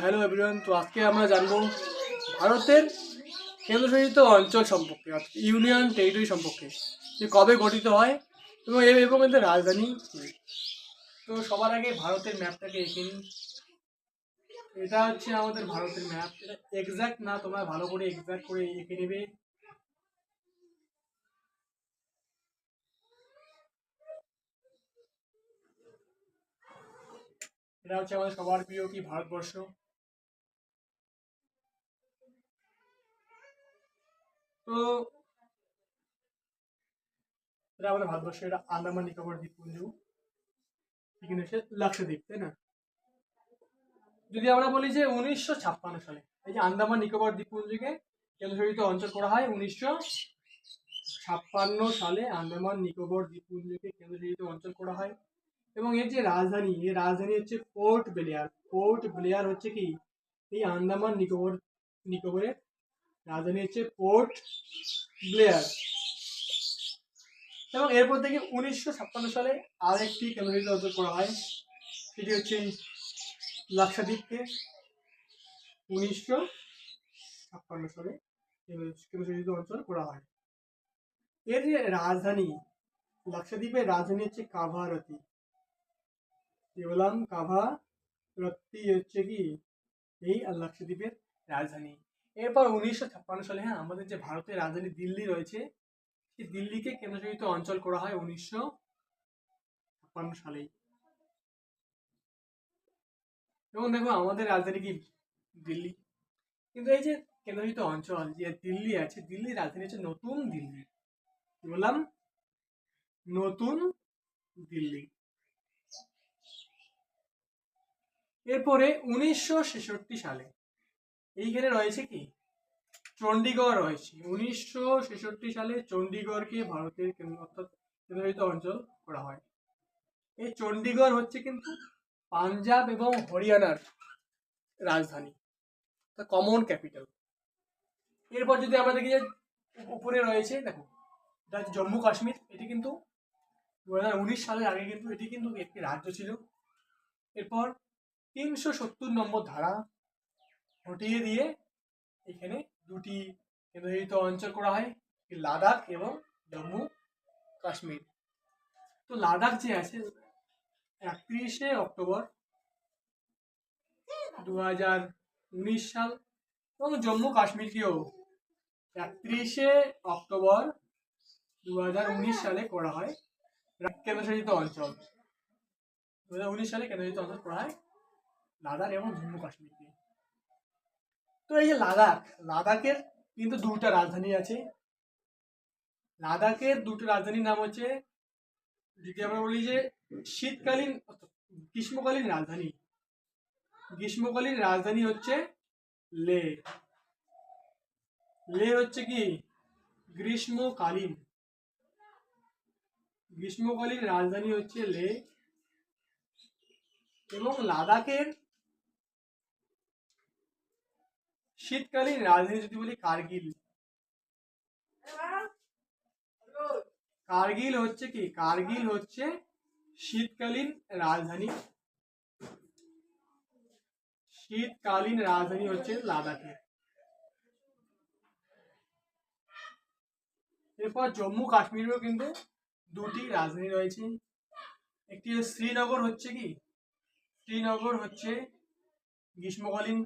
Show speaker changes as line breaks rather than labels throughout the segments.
Hello everyone তো আজকে আমরা জানব ভারতের কেন্দ্রশাসিত অঞ্চল সম্পর্কে ইউনিয়ন টেরিটরি সম্পর্কে, যে কবে গঠিত হয় এবং এবং এদের রাজধানী তো সবার আগে ভারতের ম্যাপটাকে এঁকে নিই। এটা হচ্ছে আমাদের ভারতের ম্যাপ এটা এক্সাক্ট না, তোমরা ভালো করে এক্স্যাক্ট করে এঁকে নেবে। এটা হচ্ছে আমাদের সবার প্রিয় কি ভারতবর্ষ। তো এটা আমাদের ভারতবর্ষ এটা আন্দামান, নিকোবর, দ্বীপপুঞ্জ এখানে হচ্ছে লাক্ষাদ্বীপ, তাই না? যদি আমরা বলি যে উনিশশো ছাপ্পান্ন সালে, এই যে আন্দামান, নিকোবর, দ্বীপপুঞ্জকে কেন্দ্রশাসিত অঞ্চল করা হয় উনিশশো ছাপ্পান্ন সালে আন্দামান, নিকোবর, দ্বীপপুঞ্জকে কেন্দ্রশাসিত অঞ্চল করা হয়। এবং এর যে রাজধানী এর রাজধানী হচ্ছে পোর্ট ব্লেয়ার। পোর্ট ব্লেয়ার হচ্ছে কি? এই আন্দামান, নিকোবর, নিকোবরের রাজধানী হচ্ছে পোর্ট ব্লেয়ার এবং এরপর থেকে উনিশশো ছাপ্পান্ন সালে আরেকটি কেন্দ্রশাসিত অর্জন করা হয়। সেটি হচ্ছে লাক্ষাদ্বীপকে। উনিশশো ছাপ্পান্ন সালে কেন্দ্রশাসিত অঞ্চল করা হয়। এর যে রাজধানী, লাক্ষাদ্বীপের রাজধানী হচ্ছে কাভারতি। কি বললাম কাভারতি হচ্ছে কি? এই লাক্ষাদ্বীপের রাজধানী। এরপর উনিশশো ছাপ্পান্ন সালে হ্যাঁ আমাদের যে ভারতের রাজধানী দিল্লি রয়েছে, সেই দিল্লিকে কেন্দ্রশাসিত অঞ্চল করা হয় উনিশশো ছাপ্পান্ন সালেই। এবং দেখো, আমাদের রাজধানী কি? দিল্লি। কিন্তু এই যে কেন্দ্রশাসিত অঞ্চল যে দিল্লি আছে, দিল্লির রাজধানী হচ্ছে নতুন দিল্লি। কি বললাম? নতুন দিল্লি। এরপরে উনিশশো ছেষট্টি সালে, এইখানে রয়েছে কি? চণ্ডীগড় রয়েছে। উনিশশো ছেষট্টি সালে চণ্ডীগড়কে ভারতের কেন্দ্র অর্থাৎ কেন্দ্রশাসিত অঞ্চল করা হয়। এই চণ্ডীগড় হচ্ছে কিন্তু পাঞ্জাব এবং হরিয়ানার রাজধানী কমন ক্যাপিটাল এরপর যদি আমরা দেখি যে উপরে রয়েছে, দেখো, এটা হচ্ছে জম্মু কাশ্মীর। এটি কিন্তু দু হাজার উনিশ সালের আগে কিন্তু এটি কিন্তু একটি রাজ্য ছিল। এরপর তিনশো সত্তর নম্বর ধারা হটিয়ে দিয়ে এখানে দুটি কেন্দ্রশাসিত অঞ্চল করা হয় লাদাখ এবং জম্মু কাশ্মীর। তো লাদাখ যে আছে, একত্রিশে অক্টোবর দু হাজার উনিশ সাল এবং জম্মু কাশ্মীরকেও একত্রিশে অক্টোবর দু হাজার উনিশ সালে করা হয় কেন্দ্রশাসিত অঞ্চল। দু হাজার উনিশ সালে কেন্দ্রশাসিত অঞ্চল করা হয় লাদাখ এবং জম্মু কাশ্মীরকে। তো এই যে লাদাখ, লাদাখের কিন্তু দুটা রাজধানী আছে। লাদাখের দুটো রাজধানীর নাম হচ্ছে, যদি আমরা বলি যে শীতকালীন, গ্রীষ্মকালীন রাজধানী। গ্রীষ্মকালীন রাজধানী হচ্ছে লে। লে হচ্ছে কি? গ্রীষ্মকালীন। গ্রীষ্মকালীন রাজধানী হচ্ছে লে। এবং লাদাখের শীতকালীন রাজধানী যদি বলি কার্গিল কার্গিল হচ্ছে কি কার্গিল হচ্ছে শীতকালীন রাজধানী শীতকালীন রাজধানী হচ্ছে লাদাখের এরপর জম্মু কাশ্মীরেও কিন্তু দুটি রাজধানী রয়েছে। একটি হচ্ছে শ্রীনগর, হচ্ছে কি? শ্রীনগর হচ্ছে গ্রীষ্মকালীন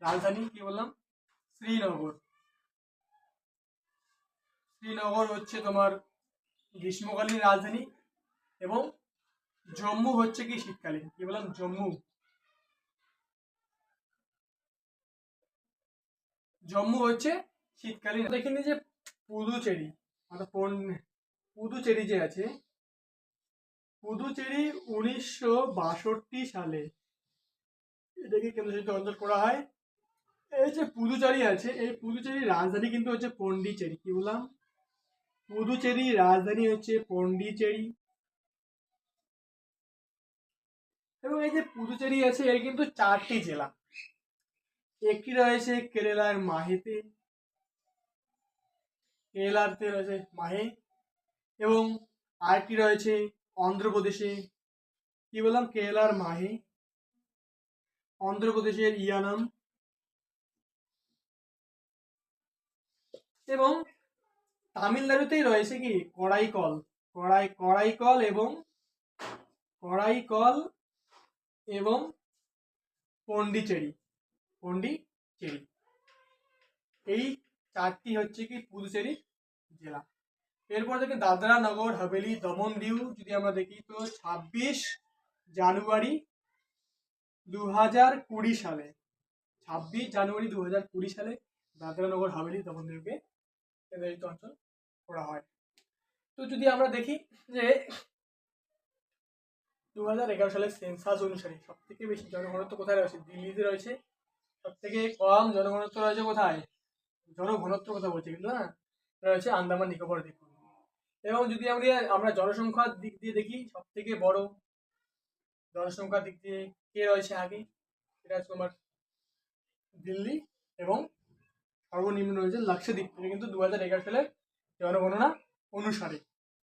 রাজধানী, কি বললাম? শ্রীনগর। শ্রীনগর হচ্ছে তোমার গ্রীষ্মকালীন রাজধানী এবং জম্মু হচ্ছে কি শীতকালীন? কি বললাম? জম্মু। জম্মু হচ্ছে শীতকালীন। দেখিনি যে পুদুচেরি অর্থাৎ পন- পুদুচেরি যে আছে, পুদুচেরি উনিশশো বাষট্টি সালে এটাকে কেন্দ্রশাসিত অঞ্চল করা হয়। এই যে পুদুচেরি আছে, এই পুদুচেরির রাজধানী কিন্তু হচ্ছে পন্ডিচেরি। কি বললাম? পুদুচেরি রাজধানী হচ্ছে পন্ডিচেরি। এবং এই যে পুদুচেরি আছে, এর কিন্তু চারটি জেলা। একটি রয়েছে কেরালার মাহেতে, কেরালাতে রয়েছে মাহে, এবং আরেকটি রয়েছে অন্ধ্রপ্রদেশে। কি বললাম? কেরালার মাহে। অন্ধ্রপ্রদেশের ইয়ানাম এবং তামিলনাড়ুতেই রয়েছে কি? কড়াইকল কড়াই কড়াইকল এবং কড়াইকল এবং পন্ডিচেরি। পন্ডিচেরি। এই চারটি হচ্ছে কি পুদুচেরি জেলা। এরপর দেখি দাদরা নগর, হাভেলি, দমন দিউ, যদি আমরা দেখি তো ছাব্বিশ জানুয়ারি দু হাজার কুড়ি সালে। ছাব্বিশ জানুয়ারি দু হাজার কুড়ি সালে দাদরা নগর, হাভেলি, দমন দিউকে কেন্দ্রশাসিত অঞ্চল করা হয়। তো যদি আমরা দেখি যে দু হাজার এগারো সালের সেন্সাস অনুসারে সব থেকে বেশি জনঘনত্ব কোথায় রয়েছে? দিল্লিতে রয়েছে। সব থেকে কম জনঘনত্ব রয়েছে কোথায়? জনঘনত্ব কথা বলছি কিন্তু না রয়েছে আন্দামান, নিকোবর দ্বীপ এবং যদি আমরা আমরা জনসংখ্যার দিক দিয়ে দেখি সব থেকে বড় জনসংখ্যার দিক দিয়ে কে রয়েছে আগে? সেটা হচ্ছে তোমার দিল্লি এবং সর্বনিম্ন রয়েছে লাক্ষাদ্বীপ থেকে কিন্তু দু হাজার এগারো সালের জনগণনা অনুসারে।